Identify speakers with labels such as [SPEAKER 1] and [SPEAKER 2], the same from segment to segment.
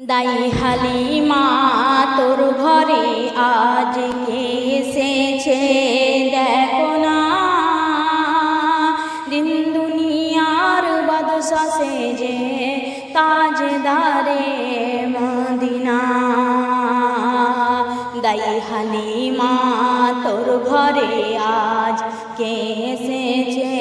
[SPEAKER 1] দাই হালিমা, তোর ঘরে আজ কে এসেছে দেখো না। দিন দুনিয়ার বদ বাদশা সেজে তাজদারে মদিনা। দাই হালিমা, তোর ঘরে আজ কে এসেছে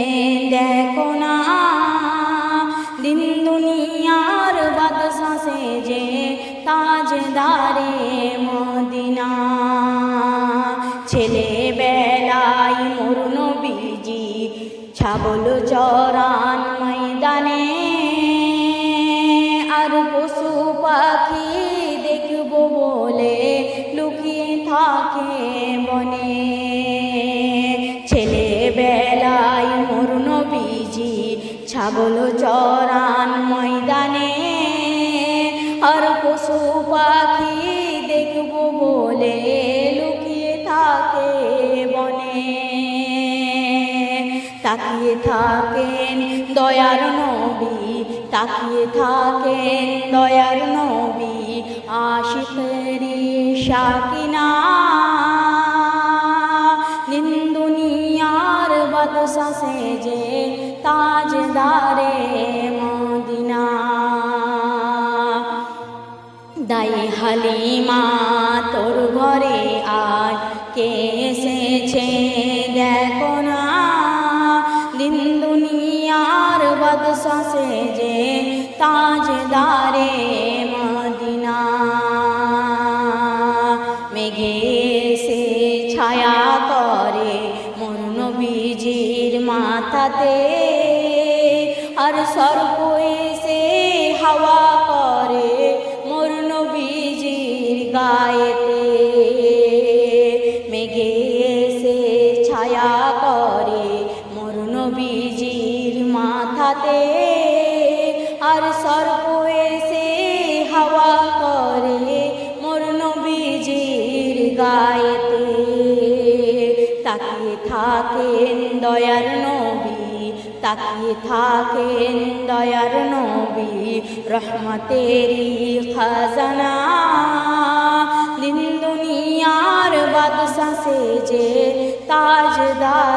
[SPEAKER 1] ছাগল চরান ময়দানে, আর পশু পাখি দেখব বলে লুকিয়ে থাকে বনে। তাকিয়ে থাকেন দয়ার নবী, তাকিয়ে থাকেন দয়ার নবী আশিকেরি শাকিনা নিন্দুনিয়ার বাদশা সেজে তাজদারে মদিনা। দাই হালিমা, তোর ঘরে আজ কে এসেছে দেখো না। দিন দুনিয়ার বাদশা সেজে তাজদারে মদিনা। মেঘে নবীজির মাথাতে আর সর্প এসে হাওয়া করে মোর নবীজির গায়েতে। তাকিয়ে থাকেন দয়ার নবী, তাকিয়ে থাকেন দয়ার নবী রহমতেরি খাজানা। দিন দুনিয়ার বাদশা সেজে তাজদারে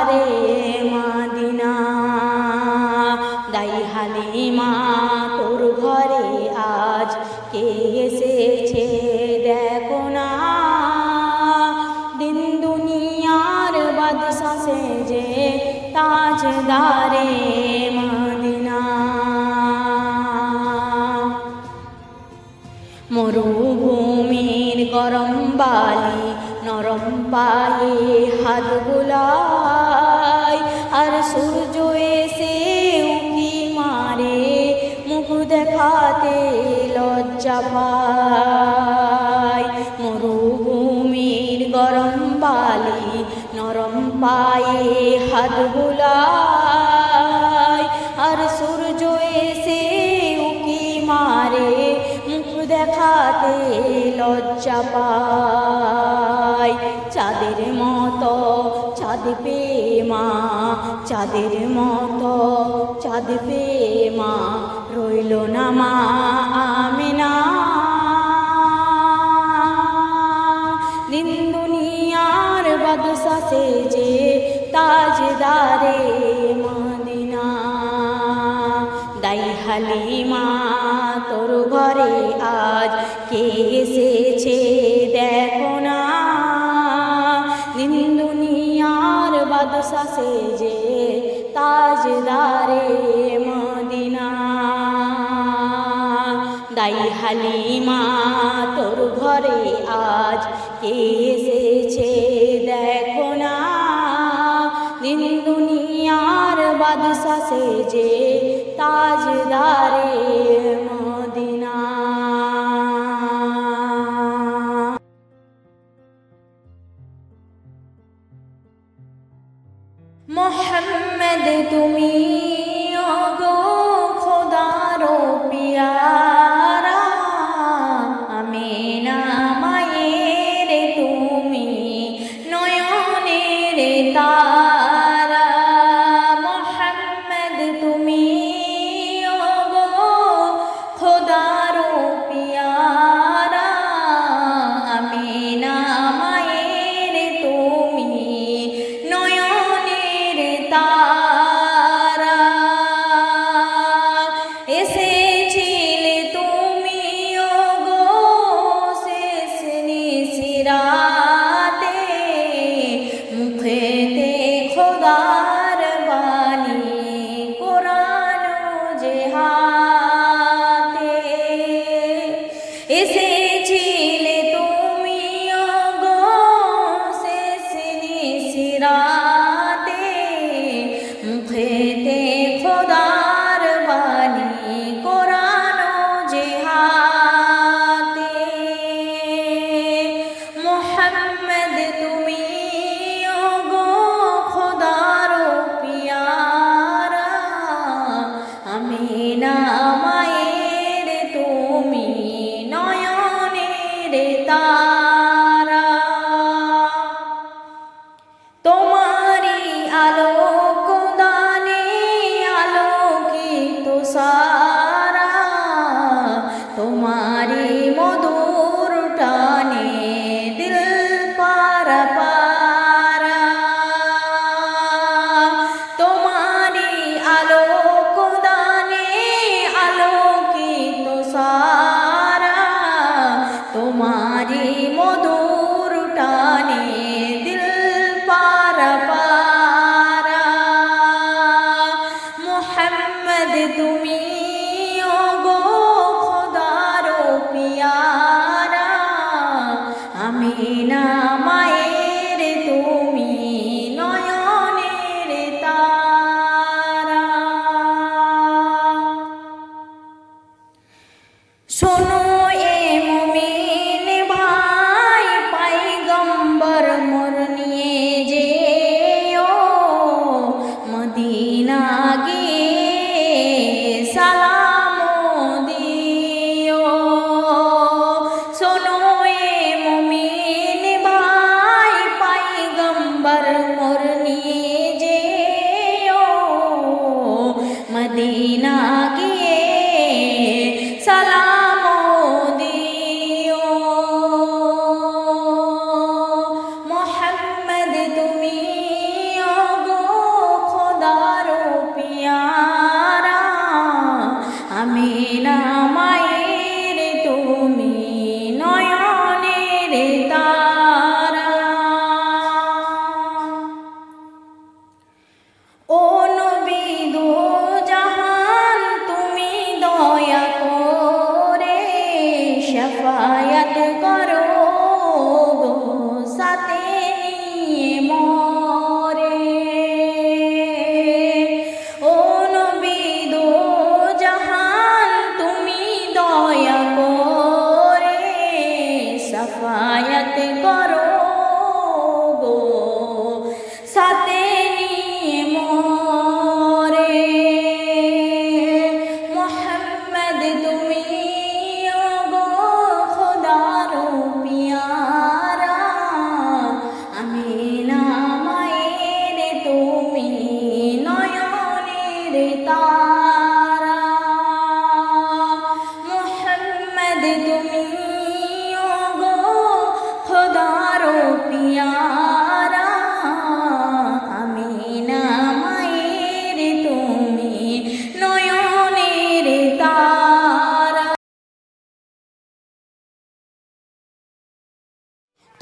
[SPEAKER 1] তাজদারে মদিনা। মরুভূমির গরম বালি, নরম পায়ে হাত বুলাই। আর সূর্য এসে উকি মারে, মুখ দেখাতে লজ্জা পায়। হাত বুলাই আর সূর্য এসে উকি মারে, মুখ দেখাতে লজ্জা পায়। চাঁদের মতো চাঁদ পে মা, চাঁদের মতো চাঁদ পে মা, রইল না মা আমিনা। দিন তাজদারে মদিনা। দাই হালিমা তোর ঘরে আজ কে এসেছে দেখো না। দিন দুনিয়ার বাদশা সেজে তাজদারে মদিনা। দাই হালিমা তোর ঘরে আজ কে এসেছে বাদশা সেজে 啊 সাফায়াত করো।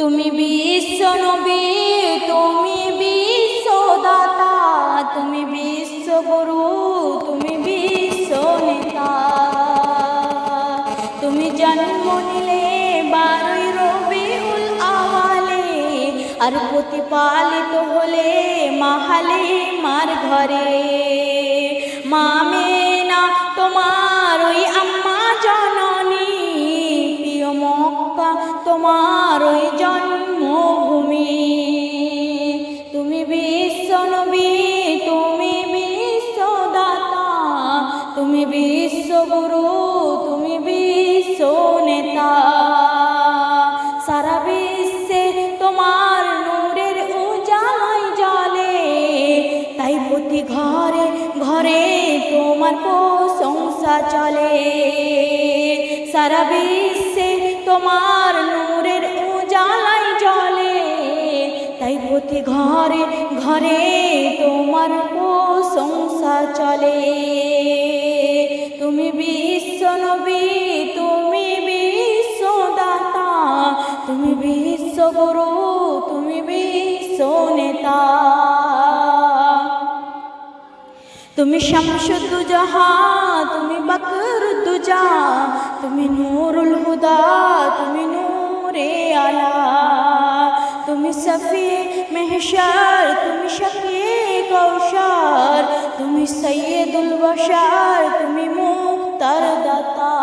[SPEAKER 1] তুমি বিশ্ব নবী, তুমি বিশ্বদাতা তুমি বিশ্বগুরু তুমি বিশ্ব নেতা। তুমি জন্ম নিলে বারোই রবিউল আওয়ালে, আর প্রতিপালিত হলে মাহালে মার ঘরে মামে না। সারা বিশ্বে তোমার নূরের উজালাই জলে, তাই প্রতি ঘরে ঘরে তোমার প্রশংসা চলে। সারা বিশ্বে তোমার নূরের উজালাই জলে, তাই প্রতি ঘরে ঘরে তোমার প্রশংসা চলে। তুমি বিশ্ব নবী, তুমি বিশ্ব তুমি বিশ্বগুরু তুমি বিশ্ব নেতা তুমি শামসুদ্দুজাহা তুমি বকরুদ্দুজা তুমি নূরুল হুদা তুমি নূরে আলা তুমি সফি মেহসার তুমি শকে কৌশার তুমি সৈয়দুল বসার তুমি মুক্তার দাতা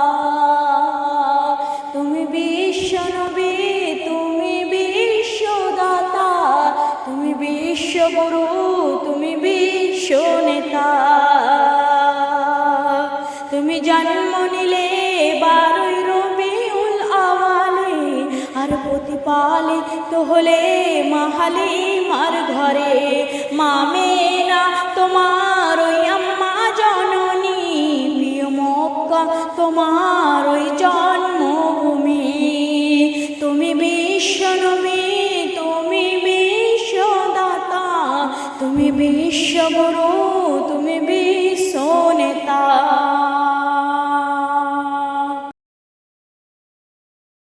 [SPEAKER 1] বিশ্বগুরু তুমি বিশ্ব নেতা। তুমি জন্ম নিলে বারোই রবিউল আওয়ালে, আর প্রতিপালিত হলে মাহালি মার ঘরে মামেনা তোমার ওই আম্মা জননী, প্রিয় মক্কা, তোমার বিশ্বদাতা